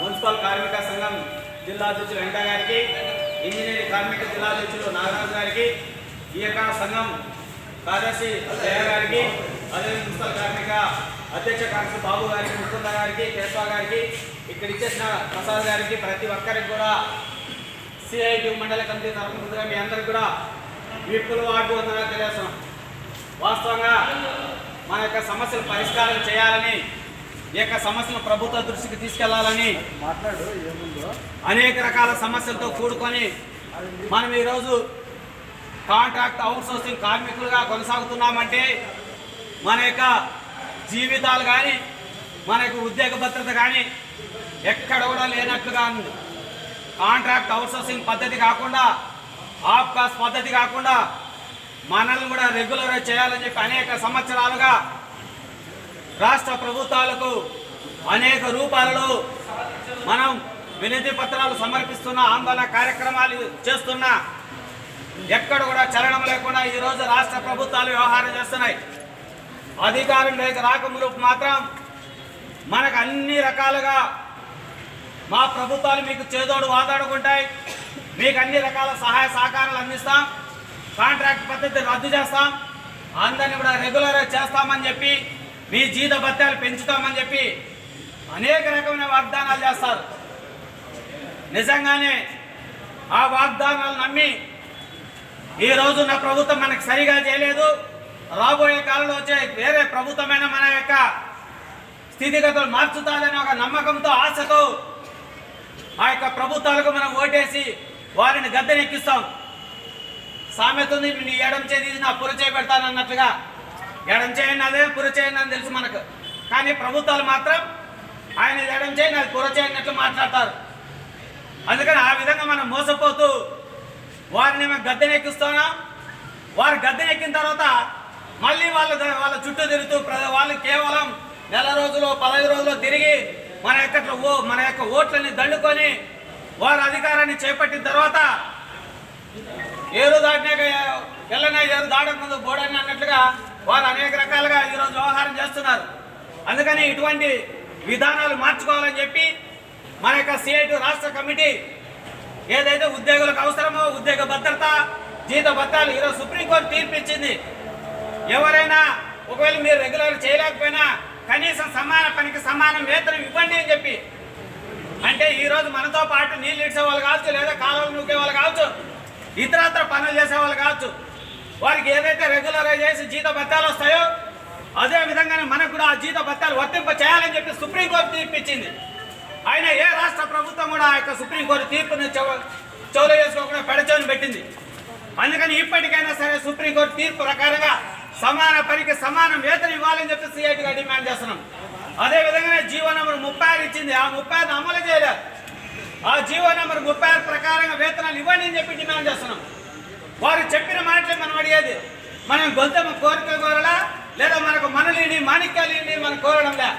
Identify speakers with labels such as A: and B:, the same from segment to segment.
A: Municipal కార్మిక సంఘం జిల్లా అధ్యక్షులు వెంకట గారికి ఇంజనీరింగ్ కార్మిక జిల్లా అధ్యక్షులు నాగరాజు గారికి ఈ యొక్క సంఘం కార్యదర్శి జయ గారికి అదే మున్సిపల్ కార్మిక అధ్యక్ష కార్యదర్శి బాబు గారికి ముకుంద గారికి కేశవ గారికి ఇక్కడ ఇచ్చేసిన ప్రసాద్ గారికి ప్రతి ఒక్కరికి కూడా సిఐటి మండల కమిటీ తరఫు ముందుగా మీ అందరికి కూడా విప్పులు వాటి వందగా తెలియజేస్తున్నాం. వాస్తవంగా మన యొక్క సమస్యలు పరిష్కారం చేయాలని ఈ యొక్క సమస్యలు ప్రభుత్వ దృష్టికి
B: తీసుకెళ్ళాలని
A: అనేక రకాల సమస్యలతో కూడుకొని మనం ఈరోజు కాంట్రాక్ట్ అవుట్సోర్సింగ్ కార్మికులుగా కొనసాగుతున్నామంటే మన యొక్క జీవితాలు కానీ మన యొక్క ఉద్యోగ భద్రత కానీ ఎక్కడ కూడా లేనట్లుగా ఉంది. కాంట్రాక్ట్ అవుట్సోర్సింగ్ పద్ధతి కాకుండా ఆఫ్ కాస్ట్ పద్ధతి కాకుండా మనల్ని కూడా రెగ్యులర్ చేయాలని చెప్పి అనేక సంవత్సరాలుగా రాష్ట్ర ప్రభుత్వాలకు అనేక రూపాలలో మనం వినతి పత్రాలు సమర్పిస్తున్న ఆందోళన కార్యక్రమాలు చేస్తున్న ఎక్కడ కూడా చలనం లేకుండా ఈరోజు రాష్ట్ర ప్రభుత్వాలు వ్యవహారం చేస్తున్నాయి. అధికారంలోకి రాకముందు మాత్రం మనకు అన్ని రకాలుగా మా ప్రభుత్వాలు మీకు చేదోడు వాదాడుకుంటాయి మీకు అన్ని రకాల సహాయ సహకారాలు అందిస్తాం. కాంట్రాక్ట్ పద్ధతి రద్దు చేస్తాం. అందరిని కూడా రెగ్యులర్ చేస్తామని చెప్పి మీ జీత భత్యాలు పెంచుతామని చెప్పి అనేక రకమైన వాగ్దానాలు చేస్తారు. నిజంగానే ఆ వాగ్దానాలు నమ్మి ఈ రోజు నా ప్రభుత్వం మనకు సరిగా చేయలేదు. రాబోయే కాలంలో వచ్చే వేరే ప్రభుత్వమైన మన యొక్క స్థితిగతులు మార్చుతారనే ఒక నమ్మకంతో ఆశతో ఆ యొక్క ప్రభుత్వాలకు మనం ఓటేసి వారిని గద్దెనెక్కిస్తాం. సామెతుంది నీ ఎడం చేతి నా పుర ఎడం చేయండి అదే పుర చేయండి అని తెలుసు మనకు. కానీ ప్రభుత్వాలు మాత్రం ఆయన ఇది ఎడం చేయండి అది పుర చేయనట్లు మాట్లాడతారు. అందుకని ఆ విధంగా మనం మోసపోతూ వారిని మేము గద్దెనెక్కిస్తున్నాం వారు గద్దెనెక్కిన తర్వాత మళ్ళీ వాళ్ళ వాళ్ళ చుట్టూ తిరుగుతూ ప్ర- వాళ్ళు కేవలం నెల రోజులు పదహైదు రోజులు తిరిగి మన యొక్క ఓ మన యొక్క ఓట్లని దండుకొని వారు అధికారాన్ని చేపట్టిన తర్వాత ఏరు దాటినాక ఎల్లనే ఏరు దాడకముందు బోడని అన్నట్లుగా వారు అనేక రకాలుగా ఈరోజు వ్యవహారం చేస్తున్నారు. అందుకని ఇటువంటి విధానాలు మార్చుకోవాలని చెప్పి మన యొక్క సిఐటి రాష్ట్ర కమిటీ ఏదైతే ఉద్యోగులకు అవసరమో ఉద్యోగ భద్రత జీత భత్తాలు ఈరోజు సుప్రీంకోర్టు తీర్పు ఇచ్చింది ఎవరైనా ఒకవేళ మీరు రెగ్యులర్ చేయలేకపోయినా కనీసం సమాన పనికి సమానం వేతనం ఇవ్వండి అని చెప్పి. అంటే ఈరోజు మనతో పాటు నీళ్ళు ఇడిచే వాళ్ళు కావచ్చు లేదా కాలువలు నూకే వాళ్ళు కావచ్చు ఇతరత్ర పనులు చేసే వాళ్ళు కావచ్చు. వారికి ఏదైతే రెగ్యులర్ చేసి జీత భత్యాలు వస్తాయో అదే విధంగానే మనకు కూడా ఆ జీత భత్యాలు వర్తింప చేయాలని చెప్పి సుప్రీంకోర్టు తీర్పు ఇచ్చింది. అయినా ఏ రాష్ట్ర ప్రభుత్వం కూడా ఆ యొక్క సుప్రీంకోర్టు తీర్పుని చెవ చెవులు చేసుకోకుండా పెడచోని పెట్టింది. అందుకని ఇప్పటికైనా సరే సుప్రీంకోర్టు తీర్పు ప్రకారంగా సమాన పనికి సమాన వేతనం ఇవ్వాలని చెప్పి సిఐటిగా డిమాండ్ చేస్తున్నాం. అదే విధంగానే జీవో నెంబర్ ముప్పై ఆరు ఇచ్చింది. ఆ ముప్పై అమలు చేయలేదు. ఆ జీవో నెంబర్ ముప్పై ఆరు ప్రకారంగా వేతనాలు ఇవ్వండి అని చెప్పి డిమాండ్ చేస్తున్నాం. వారు చెప్పిన మాటలే మనం అడిగేది. మనం గొంతెమ్మ కోరిక కోరలా? లేదా మనకు మనలేని మాణిక్యాలు మనం కోరడంలా?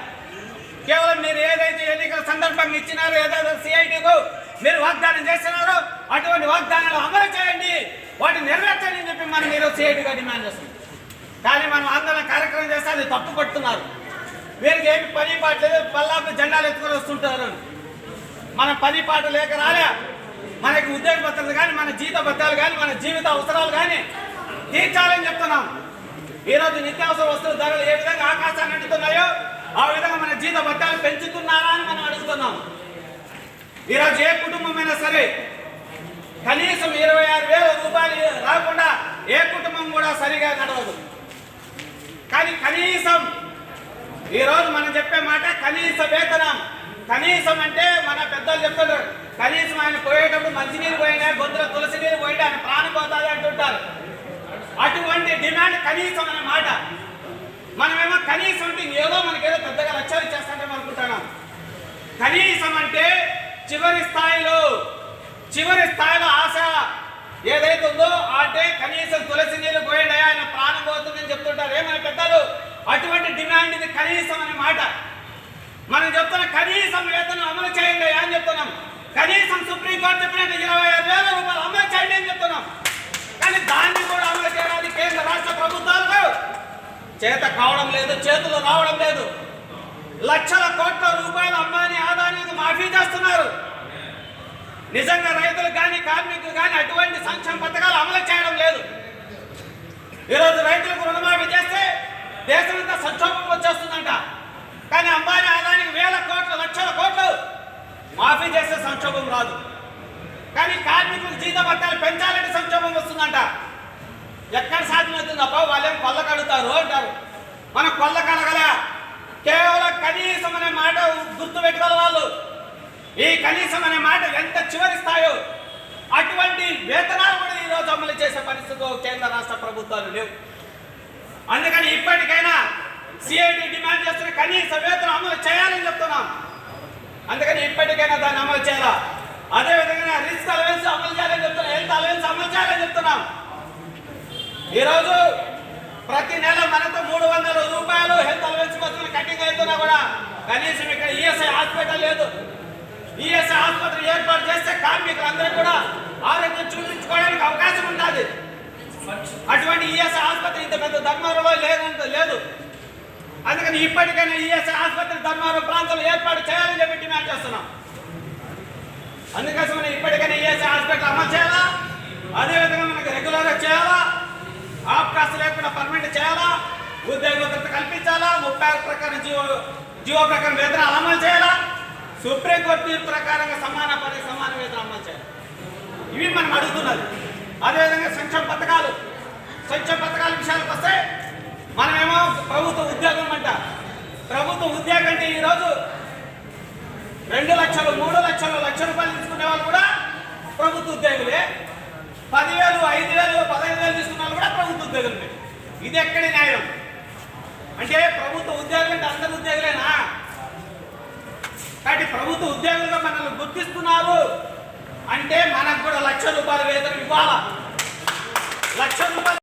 A: కేవలం మీరు ఏదైతే ఎన్నికల సందర్భంగా ఇచ్చినారో ఏదైతే సిఐటికు మీరు వాగ్దానం చేస్తున్నారో అటువంటి వాగ్దానాలు అమలు చేయండి. వాటిని నెరవేర్చండి అని చెప్పి మనం ఈరోజు సిఐటిగా డిమాండ్ చేస్తున్నాం. కానీ మనం ఆందోళన కార్యక్రమం చేస్తే అది తప్పు పడుతున్నారు వీరికి ఏమి పని పాట లేదు పల్లాపు జెండాలు ఎత్తుకొని వస్తుంటారు. మనం పని పాట లేక రాలే. మనకి ఉద్యోగ భద్రత కానీ మన జీత భద్రాలు కానీ మన జీవిత అవసరాలు కానీ తీర్చాలని చెప్తున్నాం. ఈరోజు నిత్యావసర వస్తువుల ధరలు ఏ విధంగా ఆకాశాన్ని అంటుతున్నాయో ఆ విధంగా మన జీత భత్యాలు పెంచుతున్నారా అని మనం అడుగుతున్నాం. ఈరోజు ఏ కుటుంబమైనా సరే కనీసం ఇరవై ఆరు వేల రూపాయలు రాకుండా ఏ కుటుంబం కూడా సరిగా నడవదు. కానీ కనీసం ఈరోజు మనం చెప్పే మాట కనీస వేతనం కనీసం అంటే మన పెద్దలు చెప్తుంటారు కనీసం ఆయన పోయేటప్పుడు మంచినీరు పోయినా గొంతులో తులసి నీరు పోయినా ఆయన ప్రాణం పోతుంది అంటుంటారు. అటువంటి డిమాండ్ కనీసం అనే మాట. మనమేమో కనీసం అంటే ఏదో మనకేదో పెద్దగా లక్ష్యాలు చేస్తాంటాం అనుకుంటున్నాం. కనీసం అంటే చివరి స్థాయిలో చివరి స్థాయిలో ఆశ ఏదైతే ఉందో అంటే కనీసం తులసి నీళ్ళు పోయండి ఆయన ప్రాణం పోతుందని చెప్తుంటారు. ఏమైనా పెద్దలు? అటువంటి డిమాండ్ ఇది కనీసం అనే మాట మనం చెప్తున్న కనీసం వేతనం అమలు చేయండి అని చెప్తున్నాం. కనీసం సుప్రీంకోర్టు చెప్పినట్టు ఇరవై ఐదు వేల రూపాయలు అమలు చేయండి అని చెప్తున్నాం. కానీ దాన్ని కూడా అమలు చేయడానికి కేంద్ర రాష్ట్ర ప్రభుత్వాలకు. చేత కావడం లేదు చేతులు రావడం లేదు. లక్షల కోట్ల రూపాయలు అంబానీ ఆదాయానికి మాఫీ చేస్తున్నారు. నిజంగా రైతులు కానీ కార్మికులు కానీ అటువంటి సంక్షేమ పథకాలు అమలు చేయడం లేదు ఈరోజు రైతులకు రుణమాఫీ చేస్తే దేశమంతా సంక్షోభం వచ్చేస్తుందంట కానీ అంబానీ ఆదానికి వేల కోట్ల లక్షల కోట్లు మాఫీ చేస్తే సంక్షోభం రాదు. కానీ కార్మికులకు జీతం బత్తాలు పెంచాలంటే సంక్షోభం వస్తుందంట. ఎక్కడ సాధ్యమవుతుంది అబ్బా వాళ్ళేం కొల్ల కడుతారు అంటారు. మనం కొల్ల కడగల కేవలం కనీసం అనే మాట గుర్తు వాళ్ళు. ఈ కనీసం అనే మాట ఎంత చివరి స్థాయో అటువంటి వేతనాలు కూడా ఈరోజు అమలు చేసే పరిస్థితిలో కేంద్ర రాష్ట్ర ప్రభుత్వాలు లేవు. అందుకని ఇప్పటికైనా సిఐటి డిమాండ్ చేస్తున్న కనీస వేతనం అమలు చేయాలని చెప్తున్నాం. అందుకని ఇప్పటికైనా దాన్ని అమలు చేయాలా? అదే విధంగా రిస్క్ అలవెన్స్ అమలు చేయాలని చెప్తున్నాం హెల్త్ అలవెన్స్ అమలు చేయాలని చెప్తున్నాం. ఈరోజు ప్రతి నెల మనకు మూడు వందల రూపాయలు హెల్త్ అలవెన్స్ కోసం కటింగ్ అవుతున్నా కూడా కనీసం ఇక్కడ ఈఎస్ఐ హాస్పిటల్ లేదు. ఈఎస్ఐ ఆసుపత్రి ఏర్పాటు చేస్తే కార్మికులందరూ కూడా ఆరోగ్యం చూపించుకోవడానికి అవకాశం ఉంటుంది అటువంటి ఈఎస్ఐ ఆసుపత్రి ఇంత పెద్ద ధర్మారంలో లేదంత లేదు. అందుకని ఇప్పటికైనా ఈఎస్ఐ ఆసుపత్రి ధర్మారం ప్రాంతంలో ఏర్పాటు చేయాలని అందుకోసం మనం ఇప్పటికైనా ఈఎస్ఐ హాస్పిటల్ అమలు చేయాలా? అదేవిధంగా మనకు రెగ్యులర్గా చేయాలా? ఆఫ్ కాస్ట్ లేకుండా పర్మనెంట్ చేయాలా? ఉద్యోగ కల్పించాలా? ముప్పై ప్రకారం జీవో జీవో ప్రకారం వేతనాలు అమలు చేయాలా? సుప్రీంకోర్టు తీర్పు ప్రకారంగా సమాన పని సమాన వేతనం అమలు చేయాలి. ఇవి మనం అడుగుతున్నది. అదేవిధంగా సంక్షేమ పథకాలు. సంక్షేమ పథకాల విషయాలకు వస్తే మనమేమో ప్రభుత్వ ఉద్యోగం అంట. ప్రభుత్వ ఉద్యోగం అంటే ఈరోజు రెండు లక్షలు మూడు లక్షలు లక్ష రూపాయలు తీసుకునే వాళ్ళు కూడా ప్రభుత్వ ఉద్యోగులే. పదివేలు ఐదు వేలు పదహైదు వేలు తీసుకున్న వాళ్ళు కూడా ప్రభుత్వ ఉద్యోగులే. ఇది ఎక్కడి న్యాయం? అంటే ప్రభుత్వ ఉద్యోగులు అంటే అందరు ఉద్యోగులేనా? కాబట్టి ప్రభుత్వ ఉద్యోగులుగా మనల్ని గుర్తిస్తున్నారు అంటే మనకు కూడా లక్ష రూపాయలు వేతనం ఇవ్వాలా? లక్ష రూపాయలు